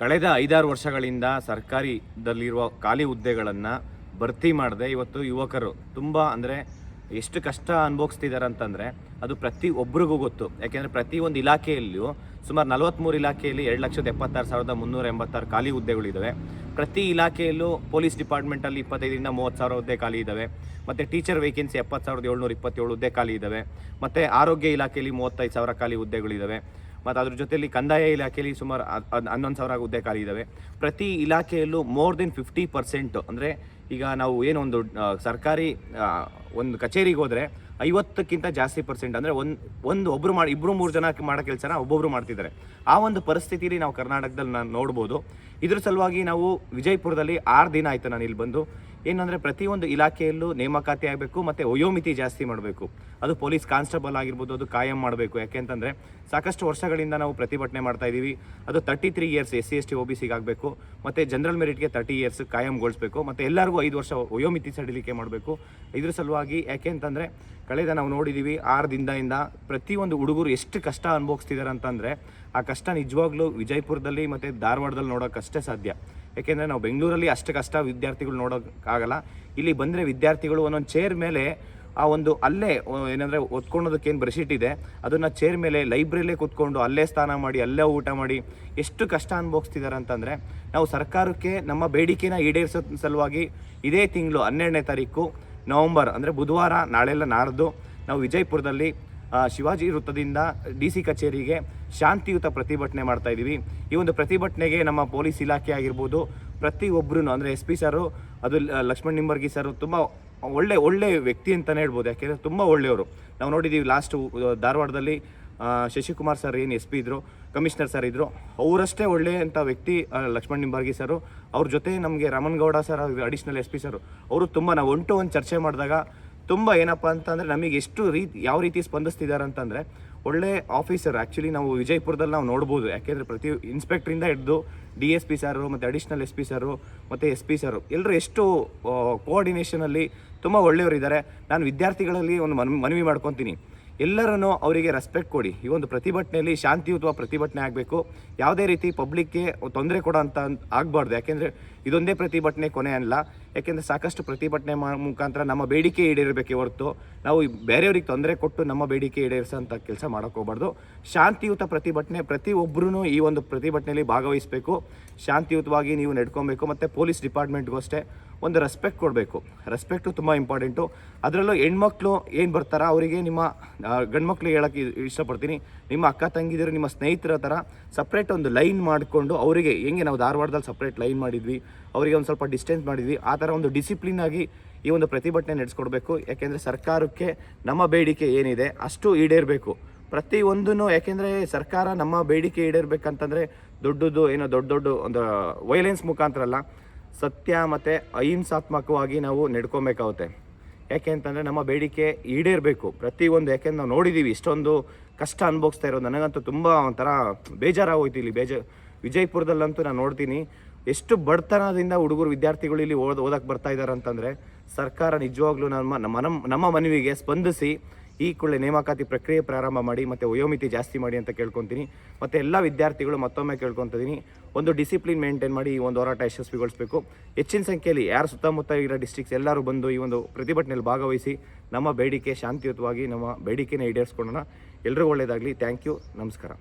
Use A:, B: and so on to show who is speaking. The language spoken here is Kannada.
A: ಕಳೆದ ಐದಾರು ವರ್ಷಗಳಿಂದ ಸರ್ಕಾರಿದಲ್ಲಿರುವ ಖಾಲಿ ಹುದ್ದೆಗಳನ್ನು ಭರ್ತಿ ಮಾಡದೆ ಇವತ್ತು ಯುವಕರು. ತುಂಬ ಅಂದರೆ ಎಷ್ಟು ಕಷ್ಟ ಅನುಭವಿಸ್ತಿದ್ದಾರೆ ಅಂತಂದರೆ ಅದು ಪ್ರತಿ ಒಬ್ರಿಗೂ ಗೊತ್ತು. ಯಾಕೆಂದರೆ ಪ್ರತಿ ಒಂದು ಇಲಾಖೆಯಲ್ಲಿಯೂ ಸುಮಾರು ನಲವತ್ತ್ಮೂರು ಇಲಾಖೆಯಲ್ಲಿ ಎರಡು ಲಕ್ಷದ ಎಪ್ಪತ್ತಾರು ಸಾವಿರದ ಮುನ್ನೂರ ಎಂಬತ್ತಾರು ಖಾಲಿ ಹುದ್ದೆಗಳಿದ್ದಾವೆ ಪ್ರತಿ ಇಲಾಖೆಯಲ್ಲೂ ಪೊಲೀಸ್ ಡಿಪಾರ್ಟ್ಮೆಂಟಲ್ಲಿ ಇಪ್ಪತ್ತೈದರಿಂದ ಮೂವತ್ತು ಸಾವಿರ ಹುದ್ದೆ ಖಾಲಿ ಇದ್ದಾವೆ ಮತ್ತು ಟೀಚರ್ ವೇಕೆನ್ಸಿ ಎಪ್ಪತ್ತು ಸಾವಿರದ ಏಳ್ನೂರ ಇಪ್ಪತ್ತೇಳು ಹುದ್ದೆ ಖಾಲಿ ಇದ್ದಾವೆ ಮತ್ತು ಆರೋಗ್ಯ ಇಲಾಖೆಯಲ್ಲಿ ಮೂವತ್ತೈದು ಸಾವಿರ ಖಾಲಿ ಹುದ್ದೆಗಳಿದ್ದಾವೆ ಮತ್ತು ಅದ್ರ ಜೊತೆಯಲ್ಲಿ ಕಂದಾಯ ಇಲಾಖೆಯಲ್ಲಿ ಸುಮಾರು ಹನ್ನೊಂದು ಸಾವಿರ ಹುದ್ದೆ ಖಾಲಿ ಇದ್ದಾವೆ. ಪ್ರತಿ ಇಲಾಖೆಯಲ್ಲೂ ಮೋರ್ ದೆನ್ ಫಿಫ್ಟಿ ಪರ್ಸೆಂಟ್ ಅಂದರೆ ಈಗ ನಾವು ಏನೊಂದು ಸರ್ಕಾರಿ ಒಂದು ಕಚೇರಿಗೆ ಹೋದರೆ ಐವತ್ತಕ್ಕಿಂತ ಜಾಸ್ತಿ ಪರ್ಸೆಂಟ್ ಅಂದರೆ ಒಂದು ಒಂದು ಒಬ್ಬರು ಮಾಡಿ ಇಬ್ಬರು ಮೂರು ಜನ ಮಾಡೋ ಕೆಲಸನ ಒಬ್ಬೊಬ್ಬರು ಮಾಡ್ತಿದ್ದಾರೆ. ಆ ಒಂದು ಪರಿಸ್ಥಿತಿಲಿ ನಾವು ಕರ್ನಾಟಕದಲ್ಲಿ ನಾನು ನೋಡ್ಬೋದು. ಇದ್ರ ಸಲುವಾಗಿ ನಾವು ವಿಜಯಪುರದಲ್ಲಿ ಆರು ದಿನ ಆಯಿತು ನಾನು ಇಲ್ಲಿ ಬಂದು. ಏನಂದರೆ ಪ್ರತಿಯೊಂದು ಇಲಾಖೆಯಲ್ಲೂ ನೇಮಕಾತಿ ಆಗಬೇಕು ಮತ್ತು ವಯೋಮಿತಿ ಜಾಸ್ತಿ ಮಾಡಬೇಕು. ಅದು ಪೊಲೀಸ್ ಕಾನ್ಸ್ಟೇಬಲ್ ಆಗಿರ್ಬೋದು, ಅದು ಕಾಯಂ ಮಾಡಬೇಕು. ಯಾಕೆಂತಂದರೆ ಸಾಕಷ್ಟು ವರ್ಷಗಳಿಂದ ನಾವು ಪ್ರತಿಭಟನೆ ಮಾಡ್ತಾ ಇದ್ದೀವಿ. ಅದು thirty three years S C, S T O B ಸಿಗೆ ಆಗಬೇಕು. ಮತ್ತು ಜನರಲ್ ಮೆರಿಟ್ಗೆ ತರ್ಟಿ ಇಯರ್ಸ್ ಕಾಯಂಗೊಳಿಸಬೇಕು. ಮತ್ತು ಎಲ್ಲರಿಗೂ ಐದು ವರ್ಷ ವಯೋಮಿತಿ ಸಡಿಲಿಕೆ ಮಾಡಬೇಕು. ಇದ್ರ ಸಲುವಾಗಿ ಯಾಕೆ ಅಂತಂದರೆ ಕಳೆದ ನಾವು ನೋಡಿದ್ದೀವಿ ಆರು ದಿನದಿಂದ ಪ್ರತಿಯೊಂದು ಹುಡುಗರು ಎಷ್ಟು ಕಷ್ಟ ಅನುಭವಿಸ್ತಿದ್ದಾರೆ ಅಂತಂದರೆ ಆ ಕಷ್ಟ ನಿಜವಾಗ್ಲೂ ವಿಜಯಪುರದಲ್ಲಿ ಮತ್ತು ಧಾರವಾಡದಲ್ಲಿ ನೋಡೋಕ್ಕಷ್ಟೇ ಸಾಧ್ಯ. ಏಕೆಂದರೆ ನಾವು ಬೆಂಗಳೂರಲ್ಲಿ ಅಷ್ಟು ಕಷ್ಟ ವಿದ್ಯಾರ್ಥಿಗಳು ನೋಡೋಕ್ಕಾಗಲ್ಲ. ಇಲ್ಲಿ ಬಂದರೆ ವಿದ್ಯಾರ್ಥಿಗಳು ಒಂದೊಂದು ಚೇರ್ ಮೇಲೆ ಆ ಒಂದು ಅಲ್ಲೇ ಏನಂದರೆ ಒತ್ಕೊಳ್ಳೋದಕ್ಕೆ ಏನು ಬ್ರೆಶೀಟ್ ಇದೆ ಅದನ್ನು ಚೇರ್ ಮೇಲೆ ಲೈಬ್ರರಿಲೇ ಕೂತ್ಕೊಂಡು ಅಲ್ಲೇ ಸ್ನಾನ ಮಾಡಿ, ಅಲ್ಲೇ ಊಟ ಮಾಡಿ ಎಷ್ಟು ಕಷ್ಟ ಅನುಭವಿಸ್ತಿದ್ದಾರೆ ಅಂತಂದರೆ ನಾವು ಸರ್ಕಾರಕ್ಕೆ ನಮ್ಮ ಬೇಡಿಕೆನ ಈಡೇರಿಸೋ ಸಲುವಾಗಿ ಇದೇ ತಿಂಗಳು ಹನ್ನೆರಡನೇ ತಾರೀಕು ನವಂಬರ್, ಅಂದರೆ ಬುಧವಾರ ನಾಳೆಲ್ಲ ನಾಡ್ದು ನಾವು ವಿಜಯಪುರದಲ್ಲಿ ಶಿವಾಜಿ ವೃತ್ತದಿಂದ ಡಿ ಸಿ ಕಚೇರಿಗೆ ಶಾಂತಿಯುತ ಪ್ರತಿಭಟನೆ ಮಾಡ್ತಾ ಇದ್ದೀವಿ. ಈ ಒಂದು ಪ್ರತಿಭಟನೆಗೆ ನಮ್ಮ ಪೊಲೀಸ್ ಇಲಾಖೆ ಆಗಿರ್ಬೋದು ಪ್ರತಿಯೊಬ್ಬರೂ ಅಂದರೆ ಎಸ್ ಪಿ ಸರು, ಅದು ಲಕ್ಷ್ಮಣ್ ನಿಂಬರ್ಗಿ ಸರು, ತುಂಬ ಒಳ್ಳೆ ಒಳ್ಳೆ ವ್ಯಕ್ತಿ ಅಂತಲೇ ಹೇಳ್ಬೋದು. ಯಾಕೆಂದರೆ ತುಂಬ ಒಳ್ಳೆಯವರು. ನಾವು ನೋಡಿದ್ದೀವಿ ಲಾಸ್ಟು ಧಾರವಾಡದಲ್ಲಿ ಶಶಿಕುಮಾರ್ ಸರ್ ಏನು ಎಸ್ ಪಿ ಇದ್ರು, ಕಮಿಷನರ್ ಸರ್ ಇದ್ರು, ಅವರಷ್ಟೇ ಒಳ್ಳೆಯಂಥ ವ್ಯಕ್ತಿ ಲಕ್ಷ್ಮಣ್ ನಿಂಬಾರ್ಗಿ ಸರು. ಅವ್ರ ಜೊತೆ ನಮಗೆ Ramanagowda sir additional S P sir. ಅವರು ತುಂಬ ನಾವು ಒಂಟು ಒಂದು ಚರ್ಚೆ ಮಾಡಿದಾಗ ತುಂಬ ಏನಪ್ಪ ಅಂತಂದರೆ ನಮಗೆ ಎಷ್ಟು ರೀತಿ, ಯಾವ ರೀತಿ ಸ್ಪಂದಿಸ್ತಿದ್ದಾರೆ ಅಂತಂದರೆ ಒಳ್ಳೆ ಆಫೀಸರ್ ಆ್ಯಕ್ಚುಲಿ ನಾವು ವಿಜಯಪುರದಲ್ಲಿ ನಾವು ನೋಡ್ಬೋದು. ಯಾಕೆಂದರೆ ಪ್ರತಿ ಇನ್ಸ್ಪೆಕ್ಟ್ರಿಂದ ಹಿಡಿದು ಡಿ ಎಸ್ ಪಿ ಸರು ಮತ್ತು ಅಡಿಷ್ನಲ್ ಎಸ್ ಪಿ ಸರು ಮತ್ತು ಎಸ್ ಪಿ ಸರು ಎಲ್ಲರೂ ಎಷ್ಟು ಕೋಆರ್ಡಿನೇಷನಲ್ಲಿ ತುಂಬ ಒಳ್ಳೆಯವರಿದ್ದಾರೆ. ನಾನು ವಿದ್ಯಾರ್ಥಿಗಳಲ್ಲಿ ಒಂದು ಮನವಿ ಮಾಡ್ಕೊತೀನಿ. ಎಲ್ಲರನ್ನೂ ಅವರಿಗೆ ರೆಸ್ಪೆಕ್ಟ್ ಕೊಡಿ. ಈ ಒಂದು ಪ್ರತಿಭಟನೆಯಲ್ಲಿ ಶಾಂತಿಯುತವ ಪ್ರತಿಭಟನೆ ಆಗಬೇಕು. ಯಾವುದೇ ರೀತಿ ಪಬ್ಲಿಕ್ಗೆ ತೊಂದರೆ ಕೊಡೋ ಅಂತ ಆಗಬಾರ್ದು. ಯಾಕೆಂದರೆ ಇದೊಂದೇ ಪ್ರತಿಭಟನೆ ಕೊನೆ ಅಲ್ಲ. ಯಾಕೆಂದರೆ ಸಾಕಷ್ಟು ಪ್ರತಿಭಟನೆ ಮುಖಾಂತರ ನಮ್ಮ ಬೇಡಿಕೆ ಈಡೇರಬೇಕೆ ಹೊರತು ನಾವು ಬೇರೆಯವ್ರಿಗೆ ತೊಂದರೆ ಕೊಟ್ಟು ನಮ್ಮ ಬೇಡಿಕೆ ಈಡೇರಿಸೋಂಥ ಕೆಲಸ ಮಾಡೋಕ್ಕೋಗ್ಬಾರ್ದು ಶಾಂತಿಯುತ ಪ್ರತಿಭಟನೆ ಪ್ರತಿಯೊಬ್ಬರೂ ಈ ಒಂದು ಪ್ರತಿಭಟನೆಯಲ್ಲಿ ಭಾಗವಹಿಸಬೇಕು. ಶಾಂತಿಯುತವಾಗಿ ನೀವು ನಡ್ಕೊಬೇಕು. ಮತ್ತು ಪೊಲೀಸ್ ಡಿಪಾರ್ಟ್ಮೆಂಟ್ಗೂ ಅಷ್ಟೇ. ಒಂದು ರೆಸ್ಪೆಕ್ಟ್ ಕೊಡಬೇಕು. ರೆಸ್ಪೆಕ್ಟು ತುಂಬ ಇಂಪಾರ್ಟೆಂಟು ಅದರಲ್ಲೂ ಹೆಣ್ಮಕ್ಳು ಏನು ಬರ್ತಾರ, ಅವರಿಗೆ ನಿಮ್ಮ ಗಂಡ್ಮಕ್ಳಿಗೆ ಹೇಳೋಕ್ಕೆ ಇಷ್ಟಪಡ್ತೀನಿ. ನಿಮ್ಮ ಅಕ್ಕ ತಂಗಿದಿರು, ನಿಮ್ಮ ಸ್ನೇಹಿತರ ಥರ ಸಪ್ರೇಟ್ ಒಂದು ಲೈನ್ ಮಾಡಿಕೊಂಡು ಅವರಿಗೆ, ಹೆಂಗೆ ನಾವು ಧಾರವಾಡದಲ್ಲಿ ಸಪ್ರೇಟ್ ಲೈನ್ ಮಾಡಿದ್ವಿ, ಅವರಿಗೆ ಒಂದು ಸ್ವಲ್ಪ ಡಿಸ್ಟೆನ್ಸ್ ಮಾಡಿದ್ವಿ, ಆ ಥರ ಒಂದು ಡಿಸಿಪ್ಲಿನ್ ಆಗಿ ಈ ಒಂದು ಪ್ರತಿಭಟನೆ ನಡೆಸ್ಕೊಡ್ಬೇಕು. ಯಾಕೆಂದರೆ ಸರ್ಕಾರಕ್ಕೆ ನಮ್ಮ ಬೇಡಿಕೆ ಏನಿದೆ, ಅಷ್ಟು ಈಡೇರಬೇಕು. ಪ್ರತಿಯೊಂದೂ ಯಾಕೆಂದರೆ ಸರ್ಕಾರ ನಮ್ಮ ಬೇಡಿಕೆ ಈಡೇರಬೇಕಂತಂದರೆ ದೊಡ್ಡದು ಏನೋ ದೊಡ್ಡ ದೊಡ್ಡ ಒಂದು ವೈಲೆನ್ಸ್ ಮುಖಾಂತರ ಅಲ್ಲ. ಸತ್ಯ ಮತ್ತು ಅಹಿಂಸಾತ್ಮಕವಾಗಿ ನಾವು ನಡ್ಕೊಬೇಕಾಗುತ್ತೆ. ಯಾಕೆ ಅಂತಂದರೆ ನಮ್ಮ ಬೇಡಿಕೆ ಈಡೇರಬೇಕು. ಪ್ರತಿಯೊಂದು ಯಾಕೆಂದ್ರೆ ನಾವು ನೋಡಿದ್ದೀವಿ ಇಷ್ಟೊಂದು ಕಷ್ಟ ಅನುಭವಿಸ್ತಾ ಇರೋದು. ನನಗಂತೂ ತುಂಬ ಒಂಥರ ಬೇಜಾರಾಗೋಯ್ತು ಇಲ್ಲಿ ಬೇಜ, ವಿಜಯಪುರದಲ್ಲಂತೂ ನಾನು ನೋಡ್ತೀನಿ. ಎಷ್ಟು ಬಡತನದಿಂದ ಹುಡುಗರು, ವಿದ್ಯಾರ್ಥಿಗಳು ಇಲ್ಲಿ ಓದ್ ಓದಕ್ಕೆ ಬರ್ತಾ ಇದ್ದಾರೆ ಅಂತಂದರೆ, ಸರ್ಕಾರ ನಿಜವಾಗ್ಲೂ ನಮ್ಮ ನಮ್ಮ ನಮ್ಮ ಮನವಿಗೆ ಸ್ಪಂದಿಸಿ ಈ ಕೂಡಲೇ ನೇಮಕಾತಿ ಪ್ರಕ್ರಿಯೆ ಪ್ರಾರಂಭ ಮಾಡಿ ಮತ್ತು ವಯೋಮಿತಿ ಜಾಸ್ತಿ ಮಾಡಿ ಅಂತ ಕೇಳ್ಕೊತೀನಿ. ಮತ್ತು ಎಲ್ಲ ವಿದ್ಯಾರ್ಥಿಗಳು ಮತ್ತೊಮ್ಮೆ ಕೇಳ್ಕೊತಿದ್ದೀನಿ ಒಂದು ಡಿಸಿಪ್ಲಿನ್ ಮೇಂಟೈನ್ ಮಾಡಿ ಈ ಒಂದು ಹೋರಾಟ ಯಶಸ್ವಿಗೊಳಿಸಬೇಕು. ಹೆಚ್ಚಿನ ಸಂಖ್ಯೆಯಲ್ಲಿ ಯಾರು ಸುತ್ತಮುತ್ತ ಇರೋ ಡಿಸ್ಟಿಕ್ಸ್ ಎಲ್ಲರೂ ಬಂದು ಈ ಒಂದು ಪ್ರತಿಭಟನೆಯಲ್ಲಿ ಭಾಗವಹಿಸಿ ನಮ್ಮ ಬೇಡಿಕೆ ಶಾಂತಿಯುತವಾಗಿ ನಮ್ಮ ಬೇಡಿಕೆನ ಈಡೇರಿಸ್ಕೊಳ್ಳೋಣ. ಎಲ್ಲರಿಗೂ ಒಳ್ಳೆಯದಾಗಲಿ ಥ್ಯಾಂಕ್ ಯು ನಮಸ್ಕಾರ.